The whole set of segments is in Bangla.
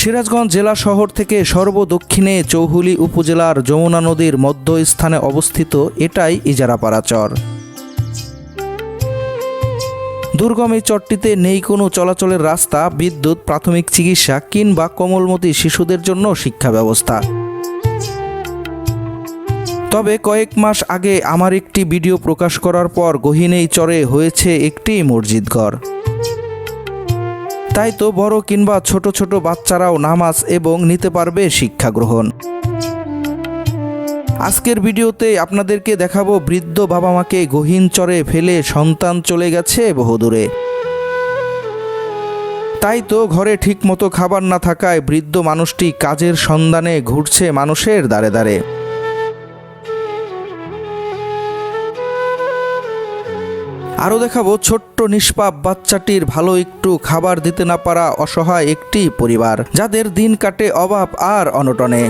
সিরাজগঞ্জ জেলা শহর থেকে সর্বদক্ষিণে চৌহুলি উপজেলার যমুনা নদীর মধ্যস্থানে অবস্থিত এটাই ইজারাপাড়া চর দুর্গম এই চরটিতে নেই কোনো চলাচলের রাস্তা, বিদ্যুৎ, প্রাথমিক চিকিৎসা কিংবা কোমলমতি শিশুদের জন্য শিক্ষা ব্যবস্থা। তবে কয়েক মাস আগে আমার একটি ভিডিও প্রকাশ করার পর গহীন এই চরে হয়েছে একটি মসজিদ ঘর তাই তো বড় কিংবা ছোট ছোট বাচ্চারাও নামাজ এবং নিতে পারবে শিক্ষা গ্রহণ আজকের ভিডিওতে আপনাদেরকে দেখাবো বৃদ্ধ বাবা মাকে গহীন চরে ফেলে সন্তান চলে গেছে বহুদূরে। তাই তো ঘরে ঠিকমতো খাবার না থাকায় বৃদ্ধ মানুষটি কাজের সন্ধানে ঘুরছে মানুষের দ্বারে দ্বারে। আরও দেখাবো, ছোট্ট নিষ্পাপ বাচ্চাটির ভালো একটু খাবার দিতে না পারা অসহায় একটি পরিবার, যাদের দিন কাটে অভাব আর অনটনে।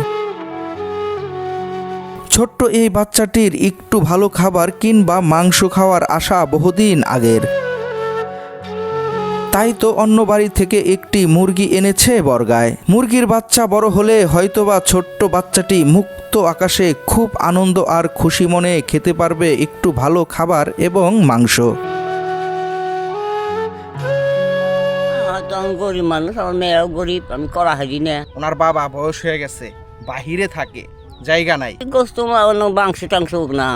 ছোট্ট এই বাচ্চাটির একটু ভালো খাবার কিংবা মাংস খাওয়ার আশা বহুদিন আগের। তাই তো অন্য বাড়ি থেকে একটি মুরগি এনেছে বর্গায়। মুরগির বাচ্চা বড় হলে হয়তোবা ছোট্ট বাচ্চাটি মুক্ত আকাশে খুব আনন্দ আর খুশি মনে খেতে পারবে একটু ভালো খাবার এবং মাংস। হয়তো আমি গরিব মানুষ আমার মেয়েরাও গরিব আমি করা হারি না। ওনার বাবা বয়স হয়ে গেছে বাহিরে থাকে জায়গা নাই। গোস্ত মাংস টাংস না।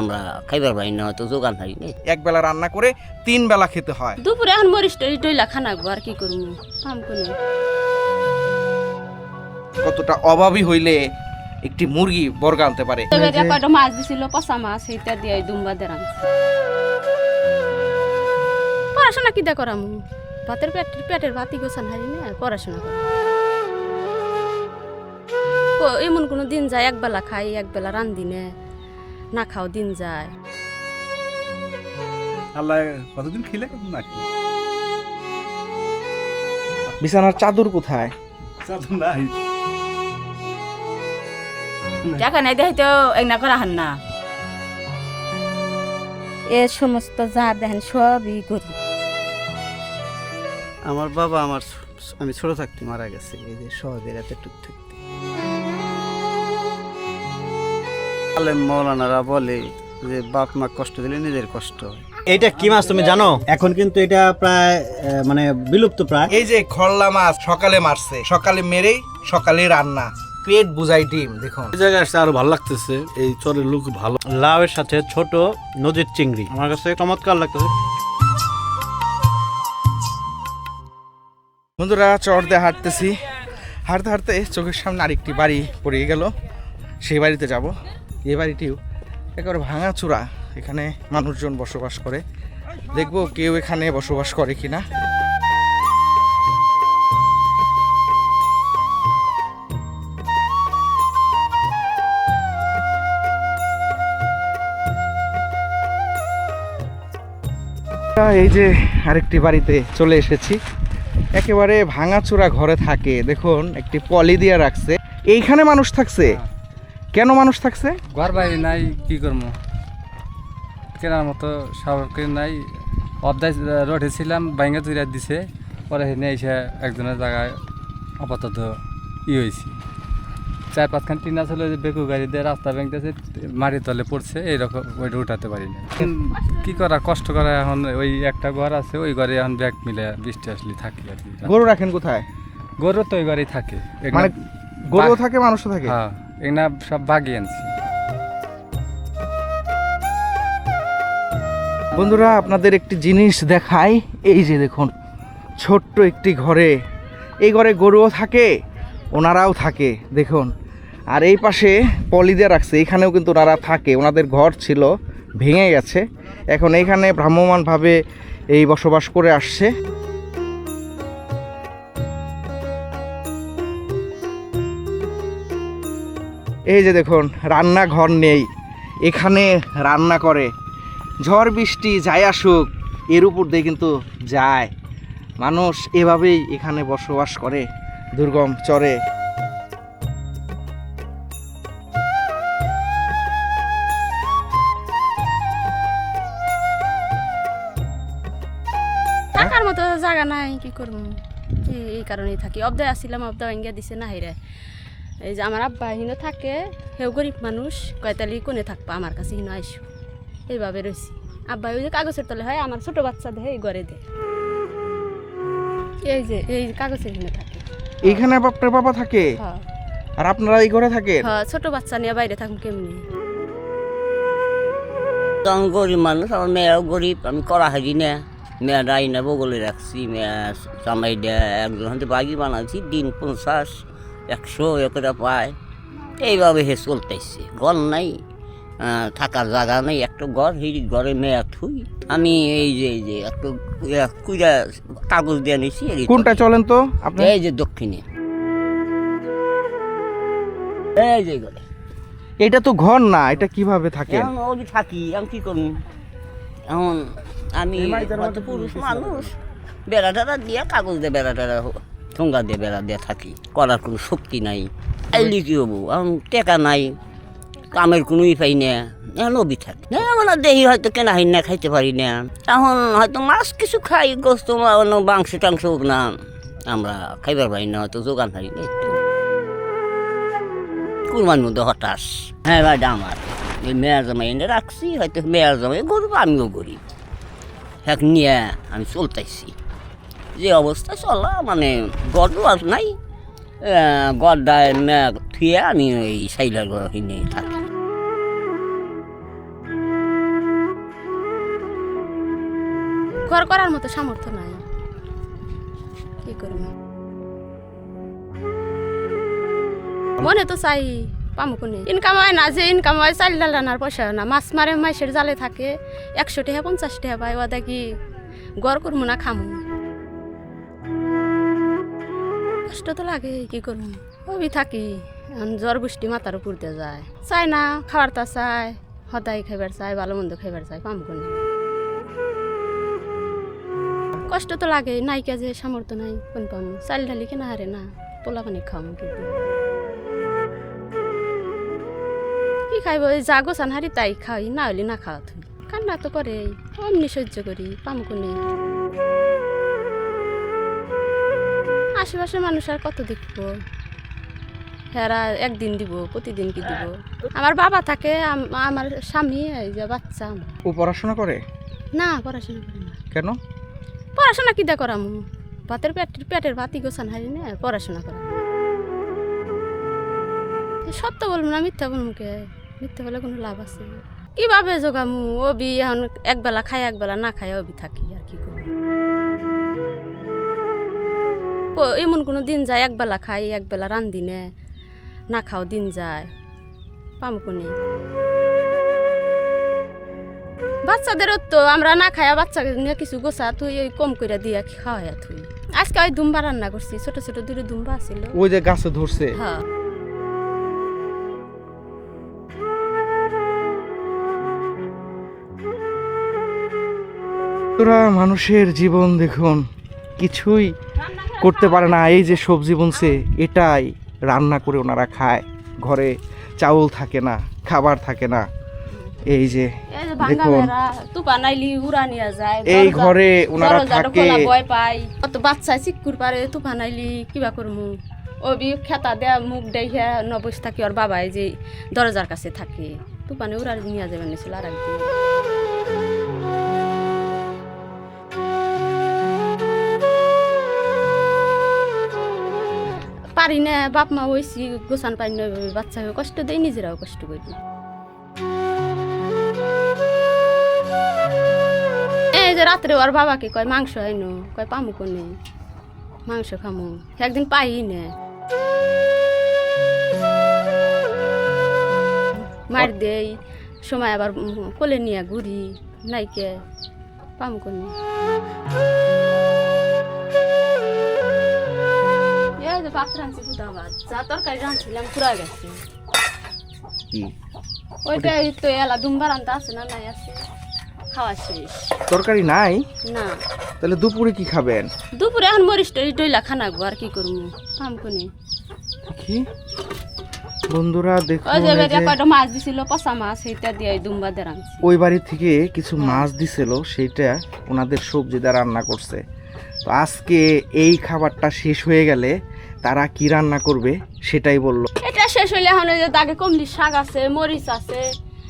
আমরা খাইবার পারি না হয়তো যোগান হারি না। এক বেলা রান্না করে তিন বেলা খেতে হয়। দুপুরে এখন মরিচ টরিচ টইলা খানা আর কি করব? কাম করি। কতটা অভাবী হইলে একটি মুরগি বর্গা আনতে পারে। কয়টা মাছ দিছিল পচা মাছ সেইটা দিয়ে দুম্বা দেরাম পড়াশোনা কিদা করাম? ভাতের পেট পেটের ভাতি গোছান হারি না পড়াশোনা করি। এমন কোনো দিন যায় একবেলা খাই একবেলা রান্ধি নে। না খাও দিন যায়। আল্লাহ কতদিন খিলে কতদিন না খেলে? বিছানার চাদর কোথায়? চাদর নাই। টাকা নাই দেয় তো একনা করা হান না। এ সমস্ত যা দেখেন সবই করি আমার বাবা আমার আমি ছোট থাকতে মারা গেছে এই যে সহজের এত টুক আলেম মৌলানারা বলে যে বাপ মা কষ্ট দিলে নিজের কষ্ট হয়। এইটা কি মাছ তুমি জানো? এখন কিন্তু এটা প্রায় মানে বিলুপ্ত প্রায়। এই যে খল্লা মাছ সকালে মারছে সকালে মেরেই সকালে রান্না। পেট বুঝাই ডিম দেখুন। এই জায়গায় আসছে আরও ভালো লাগতেছে এই চরের লোক ভালো। লাউয়ের সাথে ছোট নদীর চিংড়ি। আমার কাছে চমৎকার লাগতেছে। বন্ধুরা চর দিয়ে হাঁটতেছি। হাঁটতে হাঁটতে চোখের সামনে আরেকটি বাড়ি পড়ে গেল। সেই বাড়িতে যাব। এই বাড়িটিও একেবারে ভাঙা চূড়া। এখানে মানুষজন বসবাস করে। দেখব কেউ এখানে বসবাস করে কিনা। এই যে আরেকটি বাড়িতে চলে এসেছি। একেবারে ভাঙাচোরা ঘরে থাকে। দেখুন, একটি পলি দিয়ে রাখছে। এইখানে মানুষ থাকছে? কেন মানুষ থাকছে? ঘর বাড়ি নাই কি করব? কেনার মতো সাহস নাই। অবদায় রোডে ছিলাম বাইঙ্গা তুইরা দিছে। পরে হেনে এসে একজনের জায়গায় আপাতত ই হয়েছি চার পাঁচখান টিনা ছিল যে বেকু গাড়ি দিয়ে রাস্তা ভেঙতেছে মাটির তলে পড়ছে এইরকম ওইটা উঠাতে পারি না কি করা কষ্ট করা এখন ওই একটা ঘর আছে ওই ঘরে এখন ব্যাগ মিলে বৃষ্টি আসলে থাকি আর কি। গরু রাখেন কোথায়? গরু তো ওই ঘরেই থাকে। মানে গরু থাকে মানুষও থাকে? হ্যাঁ। এগুলা সব বাগিয়ে আনছি বন্ধুরা, আপনাদের একটি জিনিস দেখাই। এই যে দেখুন, ছোট্ট একটি ঘরে। এই ঘরে গরুও থাকে, ওনারাও থাকে, দেখুন। আর এই পাশে পলি দিয়ে রাখছে এখানেও কিন্তু ওনারা থাকে। ওনাদের ঘর ছিল, ভেঙে গেছে। এখন এইখানে ভ্রাম্যমানভাবে এই বসবাস করে আসছে। এই যে দেখুন, রান্নাঘর নেই। এখানে রান্না করে। ঝড় বৃষ্টি যাই আসুক, এর উপর দিয়ে কিন্তু যায়। মানুষ এভাবেই এখানে বসবাস করে, দুর্গম চরে। টাকার মতো জায়গা নাই, কি করব? এই- কারণেই থাকি। অবদায় আসছিলাম অবদা ভাঙ্গিয়া দিছে, না হেরে এই যে আমার আব্বা হিনো থাকে সেও গরিব মানুষ কয়তালি কোনে থাকবা? আমার কাছে হিনো আইসো। এইভাবে রয়েছি আব্বা ওই যে কাগজের তলে হয় আমার ছোট বাচ্চা দেয় এই ঘরে দেয়। এই যে এই কাগজের হিনো থাকে। এইখানে আপনার বাবা থাকে? হ্যাঁ। আর আপনারা এই ঘরে থাকেন? হ্যাঁ ছোট বাচ্চা নিয়ে বাইরে থাকুন কেমনি? তো আমি গরিব মানুষ আমার মেয়েও গরিব আমি করা হারি না মেয়েটা আইনা বগলে রাখছি মেয়ে জামাই দেয় একজন হাতে বাগি বানাচ্ছি দিন পঞ্চাশ। একশো একটা পায়। এইভাবে হে চলতেছে। ঘর নাই থাকার জায়গা নেই একটা ঘর সেই ঘরে মেয়ে থুই। আমি এই যে এই যে একটু কুইরা কাগজ দিয়ে নিছি। কোনটা চলেন তো আপনি? এই যে দক্ষিণে। এই যে ঘরে। এটা তো ঘর না এটা কীভাবে থাকে? ওই থাকি আমি কি করুন এখন আমি পুরুষ মানুষ। বেড়া টেড়া দিয়ে কাগজ দিয়ে বেড়া টেড়া ঠোঙ্গা দিয়ে বেড়া দিয়ে থাকি করার কোনো শক্তি নাই। আইলি কি হব এখন টেকা নাই কামের কোনো ই পাই না অবি থাকি না মানে দেহি হয়তো কেনা হাই না খাইতে পারি না। এখন হয়তো মাছ কিছু খাই গোস্ত মাংস টাংস হোক না আমরা খাইবার পারি না হয়তো যোগান পারি না একটু। কুরবানির মধ্যে হতাশ। হ্যাঁ ভাই আমার। এই মেয়ার জামাই এনে রাখছি হয়তো মেয়ার জামাই গরিব আমিও গরিব। এক নিয়ে আমি চলতেছি যে অবস্থা চলা মানে গড়ও আর নাই। গড়দায় থুয়ে আমি এই সাইলার ঘর থাকি। ঘর করার মতো সামর্থ্য নাই। কি করব? মনে তো চাই পামো কোনে। ইনকাম হয় না যে ইনকাম হয়, চাল ডাল আনার পয়সা হয় না। মাছ মারে মাসের জালে থাকে। একশো টাকা পঞ্চাশ টাকা পাই ওদা কি গড় করব না, খামু। কষ্ট তো লাগে, কি করব? ওবি থাকি। জ্বর বৃষ্টি মাথার উপর দিয়ে যায়। চাই না খাবার তা চাই, সদাই খাইবার চাই, ভালো মন্দ খাইবার চাই, পামো কোনে? কষ্ট তো লাগে, নাইকা যে সামর্থ্য নাই, কোন পাম? চাল ঢালি কেনা হারে না, পোলা পানি খাম কিন্তু কি খাইব? এই যা গোছান হারি তাই খাই, না হলে না খাওয়া তুমি কান্না তো করে অমনি সহ্য করি, পাম কোনে? আশেপাশের মানুষ আর কত দেখব? হেরা একদিন দিব প্রতিদিন কি দিব? আমার বাবা থাকে আমার স্বামী এই যে বাচ্চা ও পড়াশোনা করে? না পড়াশোনা করে না। কেন? পড়াশোনা কি দা করামু? ভাতের পেটের পেটের ভাতি গোছান হারি না পড়াশোনা করা সত্য বলব না মিথ্যা বলব কে? মিথ্যা বলে কোনো লাভ আছে? কীভাবে জোগামু? অবি এখন একবেলা খাই একবেলা না খাই অবি থাকি আর কি করব? এমন কোনো দিন যায় একবেলা খাই একবেলা রান্ধি নে না খাও দিন যায়। পামু কোনে? বাচ্চাদেরও তো আমরা না খায়া বাচ্চাকে নিয়ে কিছু গোছা তুই ওই কম করে দিয়া খাওয়াইয়া তুই আজকে ওই দুম্বা রান্না করছি ছোট ছোট দুটো দুম্বা ছিল ওই যে গাছে ধরছে। হ্যাঁ। তোরা মানুষের জীবন দেখুন কিছুই করতে পারে না এই যে সবজি বুনছে এটাই রান্না করে ওনারা খায়। ঘরে চাউল থাকে না খাবার থাকে না। এই যে এই দেখুন। এই ঘরে ওনারা থাকে। কত বাচ্চা চিকুর পারে তুফা নাইলি কিবা করমু? অবি খেতা দেয়া মুখ দেখিয়া নবস থাকি ওর বাবাই যে দরজার কাছে থাকে। তুফানে উড়া নিয়ে যাবেন নিছিল আর একদিন পারি না বাপ মা হয়েছি গোসান পাই না বাচ্চা হয়ে কষ্ট দেয়, নিজেরাও কষ্ট করি এই যে রাত্রে ওর বাবাকে কয় মাংস আইনো, কয় পামু কোনে? মাংস খামু, একদিন পাই না মার দেই, সময় আবার কোলে নিয়ে ঘুরি, নাইকে পামু কোনে। যে ভাত রাঁধছি ফুটা যা তরকারি রাঁধছিলাম পুরা গেছে। কি? ওইটাই তো এলা দুম্বার আনতে আছে না নাই আছে। খাওয়া শেষ। তরকারি নাই? না। তাহলে দুপুরে কি খাবেন? দুপুরে এখন মরিচ টরিচ ডইলা খানা গো আর কি করব? কাম কোনি? কি? বন্ধুরা দেখুন ওই যে বেটা কয়টা মাছ দিছিল পচা মাছ সেইটা দিয়ে দুম্বা দিয়ে রাঁধছি ওই বাড়ি থেকে কিছু মাছ দিছিল সেইটা ওনাদের সবজি দিয়ে রান্না করছে। তো আজকে এই খাবারটা শেষ হয়ে গেলে তারা কি রান্না করবে সেটাই বলল। এটা শেষ হইলে এখন ওই যে দাগে কমলি শাক আছে মরিচ আছে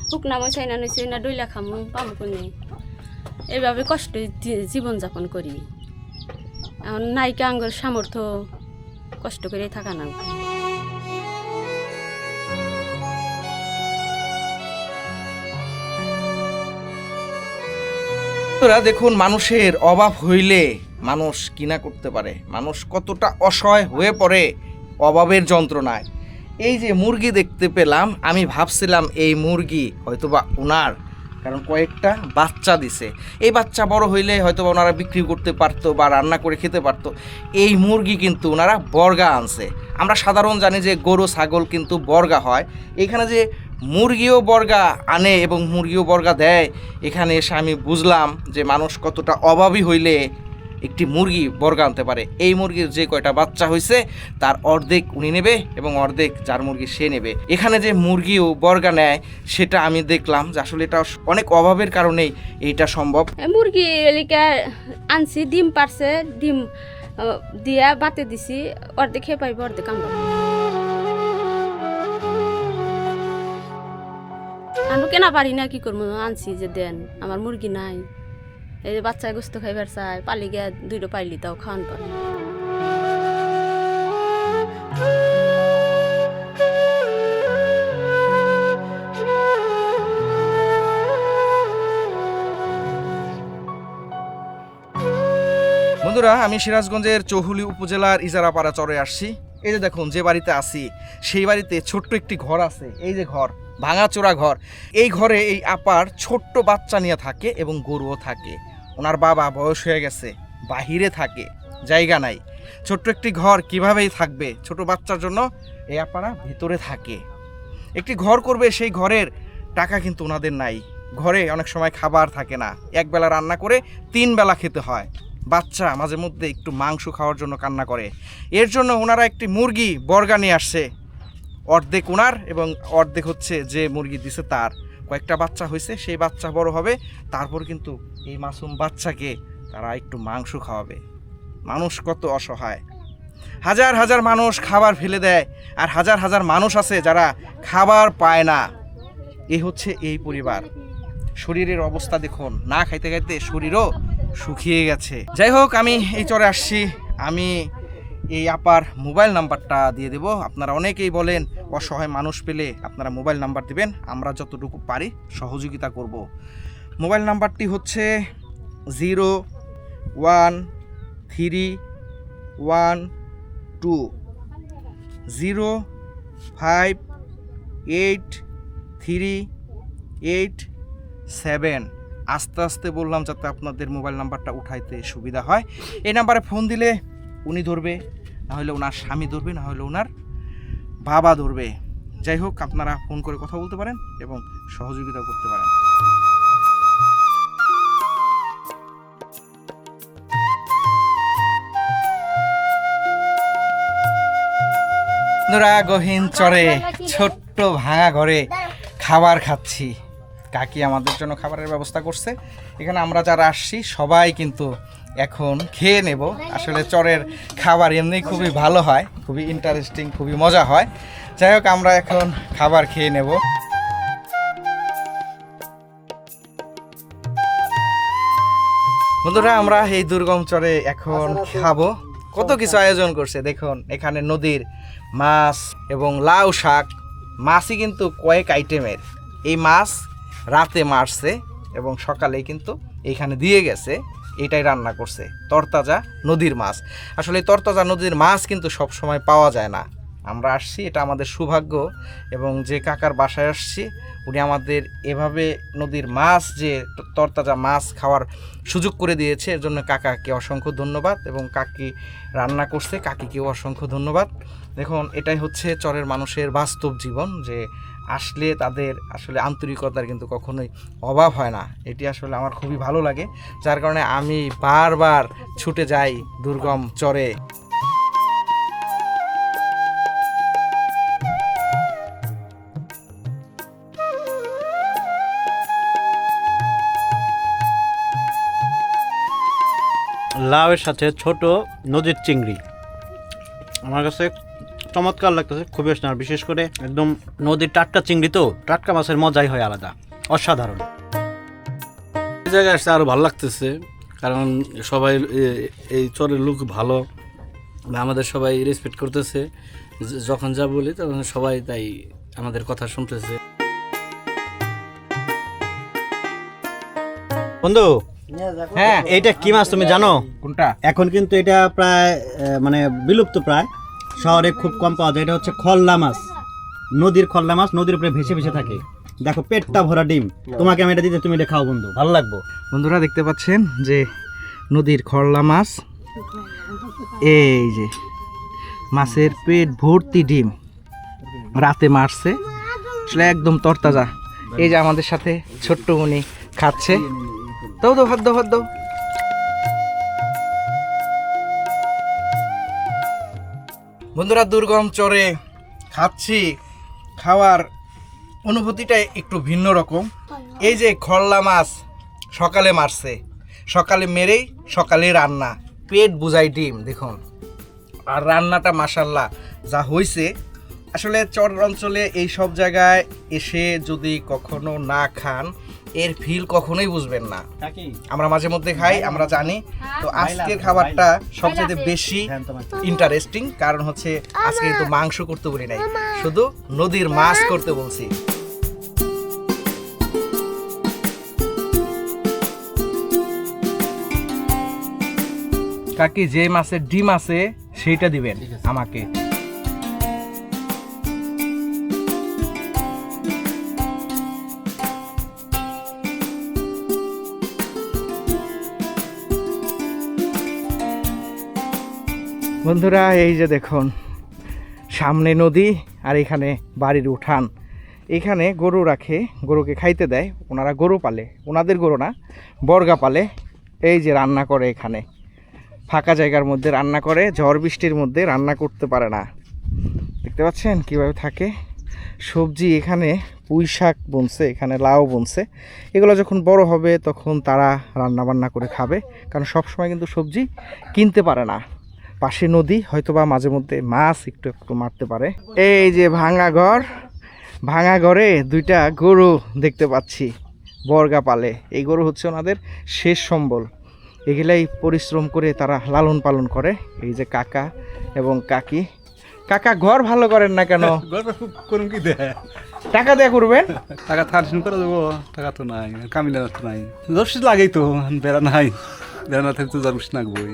শুকনা মশাই না নইছে না ডইলা খামু পামু কোনে? এইভাবে কষ্ট জীবনযাপন করি। এখন নায়িকা আঙ্গর সামর্থ্য কষ্ট করে থাকা না। দেখুন মানুষের অভাব হইলে মানুষ কিনা করতে পারে? মানুষ কতটা অসহায় হয়ে পড়ে, অভাবের যন্ত্রণায়। এই যে মুরগি দেখতে পেলাম, আমি ভাবছিলাম এই মুরগি হয়তোবা ওনার কারণ কয়েকটা বাচ্চা দিছে। এই বাচ্চা বড় হইলে হয়তোবা ওনারা বিক্রি করতে পারতো বা রান্না করে খেতে পারতো। এই মুরগি কিন্তু ওনারা বর্গা আনছে। আমরা সাধারণ জানি যে গরু, ছাগল কিন্তু বর্গা হয়। এখানে যে মুরগিও বর্গা আনে এবং মুরগিও বর্গা দেয়, এখানে এসে আমি বুঝলাম যে মানুষ কতটা অভাবী হইলে একটি মুরগি বর্গা আনতে পারে। এই মুরগির যে কয়টা বাচ্চা হয়েছে তার অর্ধেক উনি নেবে এবং অর্ধেক যার মুরগি সে নেবে। এখানে যে মুরগিও বর্গা নেয়, সেটা আমি দেখলাম যে আসলে এটা অনেক অভাবের কারণেই এইটা সম্ভব। মুরগি এলিকা আনছি, ডিম পারছে, ডিম দিয়া বাতে দিছি, অর্ধেক খেয়ে পাইব, অর্ধেক আমরা আমি কেনা পারি না, কি করব? আনছি যে দেন, আমার মুরগি নাই। এই যে বাচ্চা গোস্ত খাইবার চাই, পালি গিয়া দুইটা পাইলি, তাও খাওয়ান পারে বন্ধুরা, আমি সিরাজগঞ্জের চৌহুলি উপজেলার ইজারাপাড়া চরে আসছি। এই যে দেখুন, যে বাড়িতে আসি সেই বাড়িতে ছোট্ট একটি ঘর আছে। এই যে ঘর, ভাঙাচোরা ঘর। এই ঘরে এই আপার ছোট্ট বাচ্চা নিয়ে থাকে এবং গরুও থাকে। ওনার বাবা বয়স হয়ে গেছে, বাহিরে থাকে, জায়গা নাই। ছোট্ট একটি ঘর কিভাবেই থাকবে? ছোট বাচ্চার জন্য এই আপারা ভিতরে থাকে। একটি ঘর করবে, সেই ঘরের টাকা কিন্তু ওনাদের নাই। ঘরে অনেক সময় খাবার থাকে না। একবেলা রান্না করে তিন বেলা খেতে হয়। বাচ্চা মাঝে মধ্যে একটু মাংস খাওয়ার জন্য কান্না করে। এর জন্য ওনারা একটি মুরগি বর্গা নিয়ে আসছে। অর্ধেক ওনার এবং অর্ধেক হচ্ছে যে মুরগি দিছে তার। কয়েকটা বাচ্চা হয়েছে, সেই বাচ্চা বড় হবে, তারপর কিন্তু এই মাসুম বাচ্চাকে তারা একটু মাংস খাওয়াবে। মানুষ কত অসহায়। হাজার হাজার মানুষ খাবার ফেলে দেয়, আর হাজার হাজার মানুষ আছে যারা খাবার পায় না। এ হচ্ছে এই পরিবার। শরীরের অবস্থা দেখুন, না খাইতে খাইতে শরীরও শুকিয়ে গেছে। যাই হোক, আমি এই চরে আসছি। আমি এই আপার মোবাইল নাম্বারটা দিয়ে দেব। আপনারা অনেকেই বলেন, অসহায় মানুষ পেলে আপনারা মোবাইল নাম্বার দিবেন। আমরা যতটুকু পারি সহযোগিতা করব। মোবাইল নাম্বারটি হচ্ছে zero one three one two zero five eight three eight seven. আস্তে আস্তে বললাম যাতে আপনাদের মোবাইল নাম্বারটা উঠাইতে সুবিধা হয়। এই নাম্বারে ফোন দিলে উনি ধরবে না হলে ওনার স্বামী ধরবে না হলে ওনার বাবা ধরবে। যাই হোক আপনারা ফোন করে কথা বলতে পারেন এবং সহযোগিতা করতে পারেন। গহীন চরে ছোট্ট ভাঙা ঘরে খাবার খাচ্ছি। কাকি আমাদের জন্য খাবারের ব্যবস্থা করছে। এখানে আমরা যারা আসছি, সবাই কিন্তু এখন খেয়ে নেব। আসলে চরের খাবার এমনি খুবই ভালো হয়, খুবই ইন্টারেস্টিং খুবই মজা হয়। যাই হোক, আমরা এখন খাবার খেয়ে নেব। বন্ধুরা, আমরা এই দুর্গম চরে এখন খাব। কত কিছু আয়োজন করছে, দেখুন। এখানে নদীর মাছ এবং লাউ শাক, মাছই কিন্তু কয়েক আইটেমের এই মাছ রাতে মারছে এবং সকালে কিন্তু এখানে দিয়ে গেছে, এটাই রান্না করছে। তরতাজা নদীর মাছ। আসলে তরতাজা নদীর মাছ কিন্তু সব সময় পাওয়া যায় না। আমরা আসছি, এটা আমাদের সৌভাগ্য এবং যে কাকার বাসায় আসছি, উনি আমাদের এভাবে নদীর মাছ, যে তরতাজা মাছ খাওয়ার সুযোগ করে দিয়েছে, এর জন্য কাকাকে অসংখ্য ধন্যবাদ এবং কাকি রান্না করছে, কাকিকেও অসংখ্য ধন্যবাদ। দেখুন, এটাই হচ্ছে চরের মানুষের বাস্তব জীবন যে আসলে তাদের আসলে আন্তরিকতার কিন্তু কখনোই অভাব হয় না। এটি আসলে আমার খুবই ভালো লাগে। যার কারণে আমি বারবার ছুটে যাই দুর্গম চরে। লাউয়ের সাথে ছোট নদীর চিংড়ি। আমার কাছে চমৎকার লাগতেছে খুবই আর বিশেষ করে একদম নদীর টাটকা চিংড়ি তো টাটকা মাছের মজাই হয় আলাদা অসাধারণ। এই জায়গায় আসতে আরও ভালো লাগতেছে কারণ সবাই এই চরের লোক ভালো বা আমাদের সবাই রেসপেক্ট করতেছে যখন যা বলি তখন সবাই তাই আমাদের কথা শুনতেছে। বন্ধু হ্যাঁ এইটা কি মাছ তুমি জানো? কোনটা? এখন কিন্তু এটা প্রায় মানে বিলুপ্ত প্রায়। শহরে খুব কম পাওয়া যায়। এটা হচ্ছে খল্লা মাছ। নদীর খল্লা মাছ, নদীর উপরে ভেসে ভেসে থাকে। দেখো, পেটটা ভরা ডিম। তোমাকে আমি এটা দিতে, তুমি এটা খাও, বন্ধু। ভালো লাগবো। বন্ধুরা, দেখতে পাচ্ছেন যে নদীর খরলা মাছ। এই যে, মাছের পেট ভর্তি ডিম। রাতে মারছে। আসলে একদম তরতাজা। এই যে আমাদের সাথে ছোট্ট মনি খাচ্ছে। হাত দাও হাত দাও। বন্ধুরা দুর্গম চরে খাচ্ছি, খাওয়ার অনুভূতিটা একটু ভিন্ন রকম। এই যে খরলা মাছ সকালে মারছে, সকালে মেরেই সকালে রান্না। পেট বুঝাই ডিম, দেখুন। আর রান্নাটা মাসাল্লাহ যা হয়েছে আসলে চর অঞ্চলে এই সব জায়গায় এসে যদি কখনো না খান এর ফিল কখনোই বুঝবেন না। আমরা মাঝে মধ্যে খাই আমরা জানি। তো আজকের খাবারটা সবচেয়ে বেশি ইন্টারেস্টিং কারণ হচ্ছে আজকে কিন্তু মাংস করতে বলি নাই। শুধু নদীর মাছ করতে বলছি। কাকি যে মাছের ডিম আছে সেইটা দিবেন আমাকে। বন্ধুরা, এই যে দেখুন, সামনে নদী আর এখানে বাড়ির উঠান। এখানে গরু রাখে, গরুকে খাইতে দেয়, ওনারা গরু পালে, ওনাদের গরু না, বর্গা পালে, এই যে রান্না করে এখানে। ফাঁকা জায়গার মধ্যে রান্না করে, ঝড় বৃষ্টির মধ্যে রান্না করতে পারে না। দেখতে পাচ্ছেন কীভাবে থাকে? সবজি এখানে পুঁই শাক বুনছে, এখানে লাউ বুনছে। এগুলো যখন বড় হবে, তখন তারা রান্না বান্না করে খাবে, কারণ সব সময় কিন্তু সবজি কিনতে পারে না। পাশে নদী হয়তোবা মাঝে মধ্যে মাছ একটু একটু মারতে পারে। এই যে ভাঙা ঘর ভাঙা ঘরে দুইটা গরু দেখতে পাচ্ছি বর্গা পালে এই গরু হচ্ছে ওনাদের শেষ সম্বল। এগুলাই পরিশ্রম করে তারা লালন পালন করে। এই যে কাকা এবং কাকি। কাকা ঘর ভালো করেন না কেন? টাকা দেয়া করবেন? টাকা থানসিন করে দেবো টাকা তো নাই কামিলা তো নাই। রসিদ লাগেই তো বেড়া নাই। বেড়া না থাকলে তো রসিদ লাগবোই।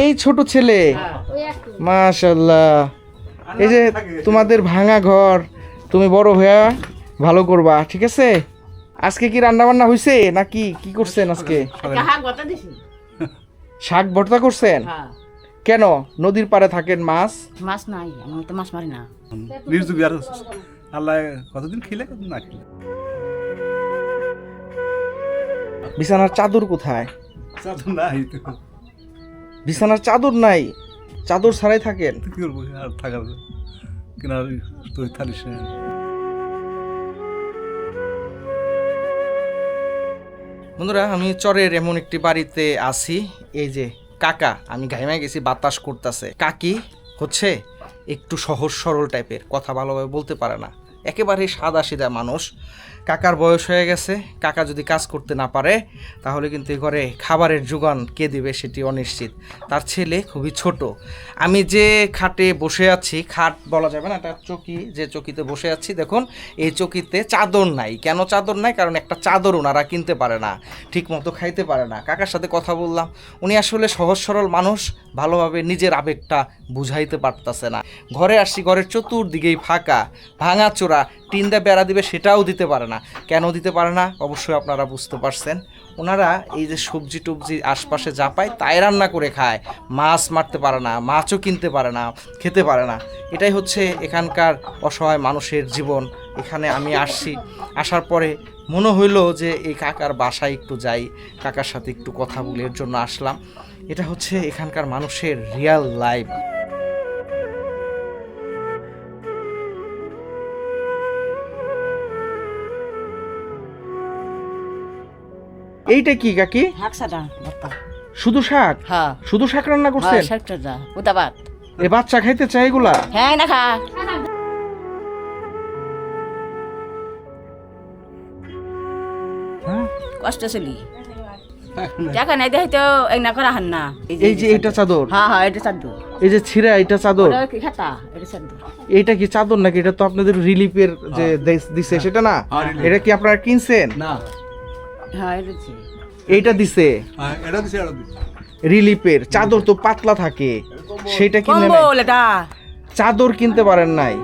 এই ছোট ছেলে। মাশাল্লাহ এই যে তোমাদের ভাঙা ঘর তুমি বড় হয়ে ভালো করবা ঠিক আছে? আজকে কি রান্না বান্না হয়েছে নাকি কি করছেন আজকে? শাক ভর্তা করছেন? কেন? নদীর পাড়ে থাকেন মাছ? মাছ নাই আমি তো মাছ মারি না। নির্যুগ আর আল্লাহ কতদিন খেলে কতদিন না খেলে। বিছানার চাদর কোথায়? চাদর নাই। তো বিছানার চাদর নাই চাদর ছাড়াই থাকেন। কি করব আর থাকার কেনার তুই থালিস বন্ধুরা আমি চরের এমন একটি বাড়িতে আছি। এই যে কাকা আমি ঘাইমে গেছি বাতাস করতেছে। কাকি হচ্ছে একটু সহজ সরল টাইপের কথা ভালোভাবে বলতে পারে না। একেবারে সাদা সিধা মানুষ। কাকার বয়স হয়ে গেছে, কাকা যদি কাজ করতে না পারে, তাহলে কিন্তু এ ঘরে খাবারের যোগান কে দিবে সেটি অনিশ্চিত। তার ছেলে খুবই ছোট। আমি যে খাটে বসে আছি, খাট বলা যাবে না একটা চকি, যে চকিতে বসে আছি, দেখুন, এই চকিতে চাদর নাই। কেন চাদর নাই? কারণ একটা চাদর ওনারা কিনতে পারে না ঠিক মতো খাইতে পারে না। কাকার সাথে কথা বললাম, উনি আসলে সহজ সরল মানুষ, ভালোভাবে নিজের আবেগটা বুঝাইতে পারতাছে না। ঘরে আসছি ঘরের চতুর্দিকেই ফাঁকা ভাঙা চোরা টিন্দা বেড়া দিবে সেটাও দিতে পারে না। কেন দিতে পারে না? অবশ্যই আপনারা বুঝতে পারছেন। ওনারা এই যে সবজি টবজি আশপাশে যা পায়, তাই রান্না করে খায়। মাছ মারতে পারে না, মাছও কিনতে পারে না, খেতে পারে না। এটাই হচ্ছে এখানকার অসহায় মানুষের জীবন। এখানে আমি আসছি। আসার পরে মনে হইল যে এই কাকার বাসায় একটু যাই, কাকার সাথে একটু কথা বলি, এর জন্য আসলাম। এটা হচ্ছে এখানকার মানুষের রিয়াল লাইফ এইটা কি কাকি? ভর্তা শুধু শাক? হ্যাঁ। শুধু শাক রান্না হ্যাঁ করছেন? শাকটা যা উদাবাদ এ বাচ্চা খাইতে চাই এগুলা? হ্যাঁ না খা। হ্যাঁ? কষ্ট চলি টাকা নাই দেখাই তো একনা করা হান না। এই যে এইটা চাদর? হ্যাঁ হ্যাঁ এটা চাদু এই যে ছিঁড়া এটা চাদর? কি এটা কি চাদর নাকি? এটা তো আপনাদের রিলিফের যে দেশ- দিছে সেটা না? এটা কি আপনারা কিনছেন? হ্যাঁ এটা। এইটা দিছে রিলিফের চাদর তো পাতলা থাকে। সেটা কম্বল এটা। চাদর কিনতে পারেন নাই।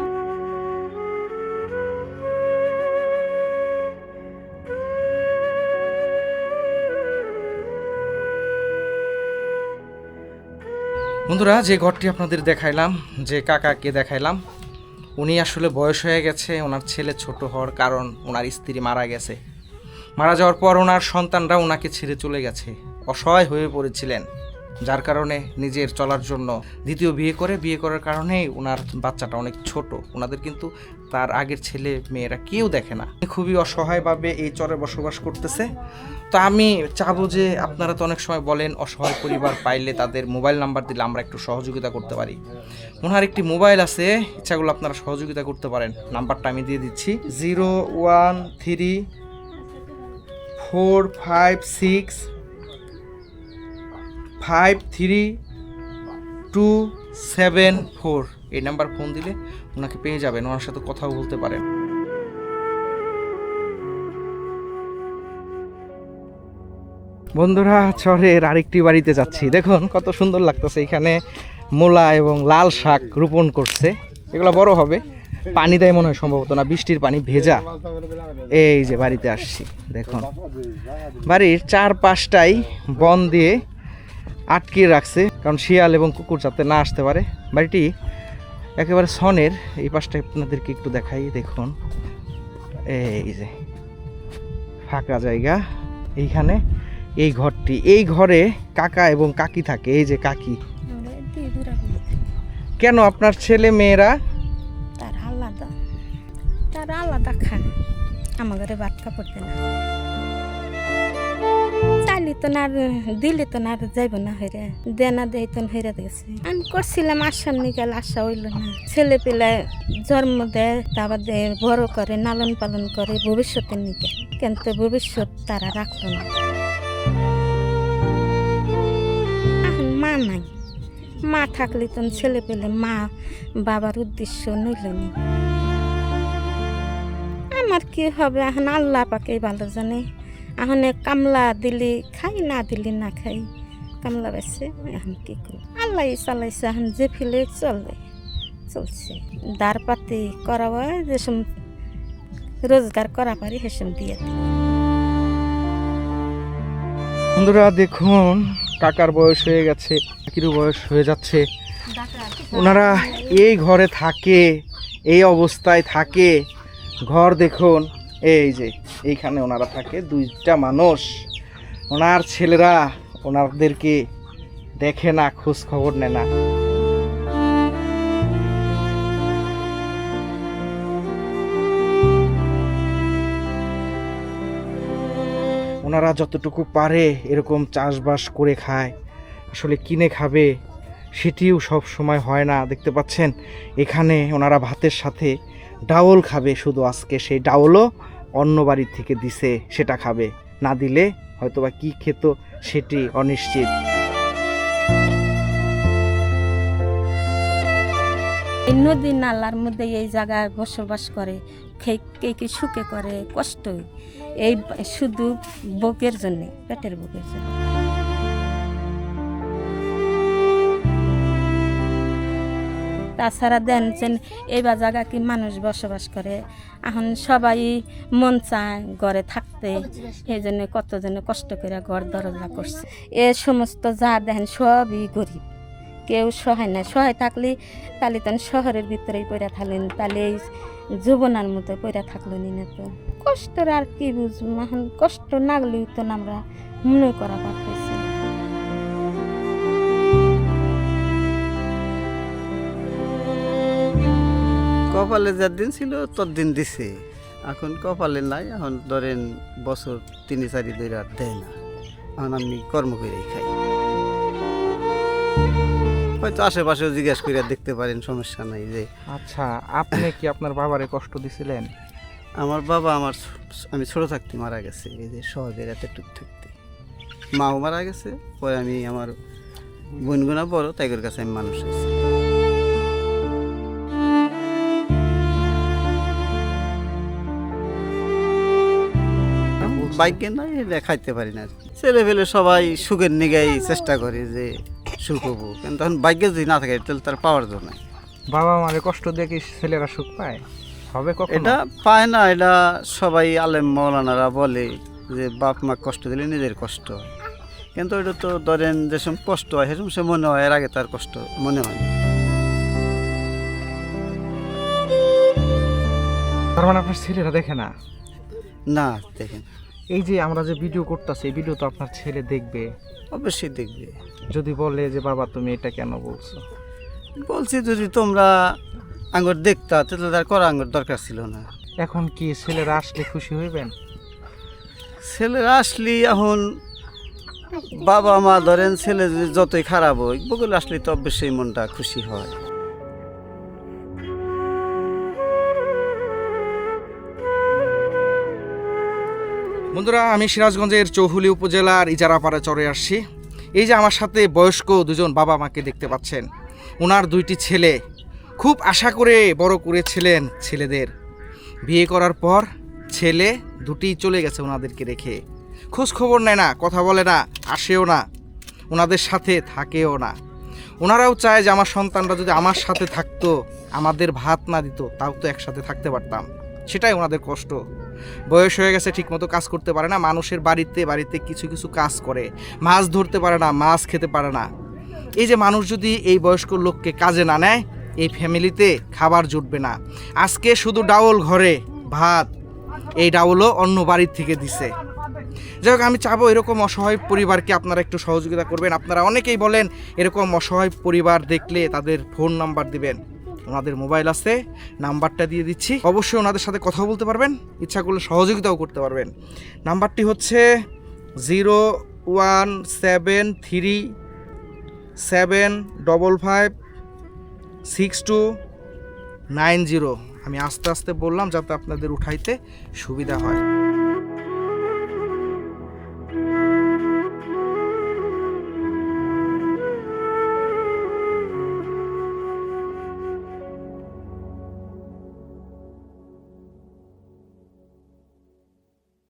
বন্ধুরা যে ঘরটি আপনাদের দেখাইলাম যে কাকাকে দেখাইলাম উনি আসলে বয়স হয়ে গেছে ওনার ছেলে ছোট হওয়ার কারণ ওনার স্ত্রী মারা গেছে। মারা যাওয়ার পর ওনার সন্তানরা ওনাকে ছেড়ে চলে গেছে। অসহায় হয়ে পড়েছিলেন, যার কারণে নিজের চলার জন্য দ্বিতীয় বিয়ে করে, বিয়ে করার কারণেই ওনার বাচ্চাটা অনেক ছোট। ওনাদের কিন্তু তার আগের ছেলে মেয়েরা কেউ দেখে না। খুবই অসহায়ভাবে এই চরে বসবাস করতেছে। তো আমি চাবো যে আপনারা তো অনেক সময় বলেন, অসহায় পরিবার পাইলে তাদের মোবাইল নাম্বার দিলে আমরা একটু সহযোগিতা করতে পারি। ওনার একটি মোবাইল আছে, ইচ্ছাগুলো আপনারা সহযোগিতা করতে পারেন। নাম্বারটা আমি দিয়ে দিচ্ছি। Zero one three four, five, six, five, three, two, seven, four. এই নাম্বার ফোন দিলে ওনাকে পেয়ে যাবেন, ওনার সাথে কথাও বলতে পারেন। বন্ধুরা, চরের আরেকটি বাড়িতে যাচ্ছি। দেখুন, কত সুন্দর লাগতেছে এখানে। মূলা এবং লাল শাক রোপণ করছে। এগুলো বড় হবে। পানি দেয় মনে হয় সম্ভবত না বৃষ্টির পানি ভেজা। এই যে বাড়িতে আসছি দেখুন। বাড়ির চার পাশটাই বন দিয়ে আটকে রাখছে কারণ শিয়াল এবং কুকুর যাতে না আসতে পারে। বাড়িটি একেবারে সনের এই পাশটা আপনাদেরকে একটু দেখাই দেখুন। এই যে ফাঁকা জায়গা। এইখানে এই ঘরটি এই ঘরে কাকা এবং কাকি থাকে এই যে কাকি। কেন আপনার ছেলে মেয়েরা তারা আলাদা খান আমার ঘরে ভাত কাপড় না। চাইলি তো না দিলে তো না যাইব না হইরে। দেনা দেয় তো হইরে গেছে। আমি করছিলাম আশার নিকাল আশা হইল না। ছেলে পেলে জন্ম দেয় তারপর দেয়, বড় করে, লালন পালন করে ভবিষ্যতের নিকাল কিন্তু ভবিষ্যৎ তারা রাখল না। মা নাই। মা থাকলে তো ছেলে পেলে মা বাবার উদ্দেশ্য নইল নি। আমার কি হবে? এখন আল্লাহ পাকে ভালো জানে। এখন কামলা দিলি খাই না দিলি না খাই। কামলা বেছে এখন কি করি আল্লাহ চালাইছে এখন যে ফিলে চলে চলছে। দার পাতি করা হয় যেসম রোজগার করা পারি সেসম দিয়ে। বন্ধুরা দেখুন কাকার বয়স হয়ে গেছে কাকিরও বয়স হয়ে যাচ্ছে। ওনারা এই ঘরে থাকে এই অবস্থায় থাকে। ঘর দেখুন। এই যে, এইখানে ওনারা থাকে, দুইটা মানুষ। ওনার ছেলেরা ওনাদেরকে দেখে না খোঁজ খবর নেয় না। ওনারা যতটুকু পারে এরকম চাষবাস করে খায়। আসলে কিনে খাবে, সেটিও সব সময় হয় না। দেখতে পাচ্ছেন, এখানে ওনারা ভাতের সাথে ডাউল খাবে শুধু আজকে সেই ডাউলও অন্য বাড়ির থেকে দিছে, সেটা খাবে। না দিলে হয়তোবা কি খেত সেটি অনিশ্চিত। নদী নালার মধ্যে এই জায়গায় বসবাস করে কে কি সুখে করে কষ্ট এই শুধু বুকের জন্যে, পেটের বুকের জন্য। তাছাড়া দেন যে এইবার জায়গা কি মানুষ বসবাস করে। এখন সবাই মন চায় ঘরে থাকতে। সেই জন্য কতজনে কষ্ট করে ঘর দরজা করছে। এ সমস্ত যা দেখেন সবই গরিব। কেউ সহায় না সহায় থাকলে তাহলে তখন শহরের ভিতরেই পড়ে থাকলেন। তাহলে এই যৌবনার মতো পড়ে থাকল নি তো কষ্টর আর কি বুঝব? এখন কষ্ট না গেলেও তো আমরা মনে করা পারতেছি। কপালে যার দিন ছিল তোর দিন দিছে। এখন কপালে নাই এখন ধরেন বছর তিন চারি ধরে আর দেয় না। এখন আমি কর্ম করেই খাই। হয়তো আশেপাশেও জিজ্ঞাসা করে দেখতে পারেন সমস্যা নাই যে। আচ্ছা আপনি কি আপনার বাবারে কষ্ট দিছিলেন? আমার বাবা আমার আমি ছোট থাকতে মারা গেছে এই যে সহজের এত টুক থাকতে। মাও মারা গেছে পরে আমি আমার বোনগুনা বড় তাইগের কাছে আমি মানুষ হয়েছি। বাইকে নাই এটা খাইতে পারি না। ছেলে ফেলে সবাই সুখের নিগাই চেষ্টা করে যে সুখ হব কিন্তু তখন বাইকে যদি না থাকে তাহলে তার পাওয়ার জন্য বাবা মারে কষ্ট দিয়ে কি ছেলেরা সুখ পায়? হবে এটা পায় না এটা সবাই আলেম মৌলানারা বলে যে বাপ মা কষ্ট দিলে নিজের কষ্ট হয়। কিন্তু এটা তো ধরেন যেসব কষ্ট হয় সেরকম সে মনে হয় এর আগে তার কষ্ট মনে হয় তার মানে আপনার ছেলেরা দেখে না? না দেখেন এই যে আমরা যে ভিডিও করতেছি এই ভিডিও তো আপনার ছেলে দেখবে। অবশ্যই দেখবে। যদি বলে যে বাবা তুমি এটা কেন বলছো? বলছি যদি তোমরা আঙ্গুর দেখতা তাহলে তার করা আঙ্গুর দরকার ছিল না। এখন কি ছেলেরা আসলে খুশি হইবেন? ছেলেরা আসলি এখন বাবা মা ধরেন ছেলে যতই খারাপ হোক বগুলো আসলে তো অবশ্যই মনটা খুশি হয়। বন্ধুরা, আমি সিরাজগঞ্জের চৌহুলি উপজেলার ইজারাপাড়া চরে আসছি। এই যে আমার সাথে বয়স্ক দুজন বাবা মাকে দেখতে পাচ্ছেন। ওনার দুইটি ছেলে। খুব আশা করে বড় করেছিলেন ছেলেদের। বিয়ে করার পর ছেলে দুটি চলে গেছে ওনাদেরকে রেখে। খোঁজ খবর নেয় না, কথা বলে না, আসেও না। ওনাদের সাথে থাকেও না। ওনারাও চায় যে আমার সন্তানরা যদি আমার সাথে থাকতো, আমাদের ভাত না দিত, তাও তো একসাথে থাকতে পারতাম। সেটাই ওনাদের কষ্ট। বয়স হয়ে গেছে, ঠিকমতো কাজ করতে পারে না, মানুষের বাড়িতে বাড়িতে কিছু কিছু কাজ করে, মাছ ধরতে পারে না, মাছ খেতে পারে না। এই যে মানুষ যদি এই বয়স্ক লোককে কাজে না নেয়, এই ফ্যামিলিতে খাবার জুটবে না। আজকে শুধু ডাউল ঘরে ভাত, এই ডাউলও অন্য বাড়ির থেকে দিছে। যাই হোক, আমি চাবো এরকম অসহায় পরিবারকে আপনারা একটু সহযোগিতা করবেন। আপনারা অনেকেই বলেন, এরকম অসহায় পরিবার দেখলে তাদের ফোন নাম্বার দিবেন। ওনাদের মোবাইল আছে, নাম্বারটা দিয়ে দিচ্ছি। অবশ্যই ওনাদের সাথে কথা বলতে পারবেন, ইচ্ছা করলে সহযোগিতাও করতে পারবেন। নাম্বারটি হচ্ছে zero one seven three seven double five six two nine zero. আমি আস্তে আস্তে বললাম যাতে আপনাদের উঠাইতে সুবিধা হয়।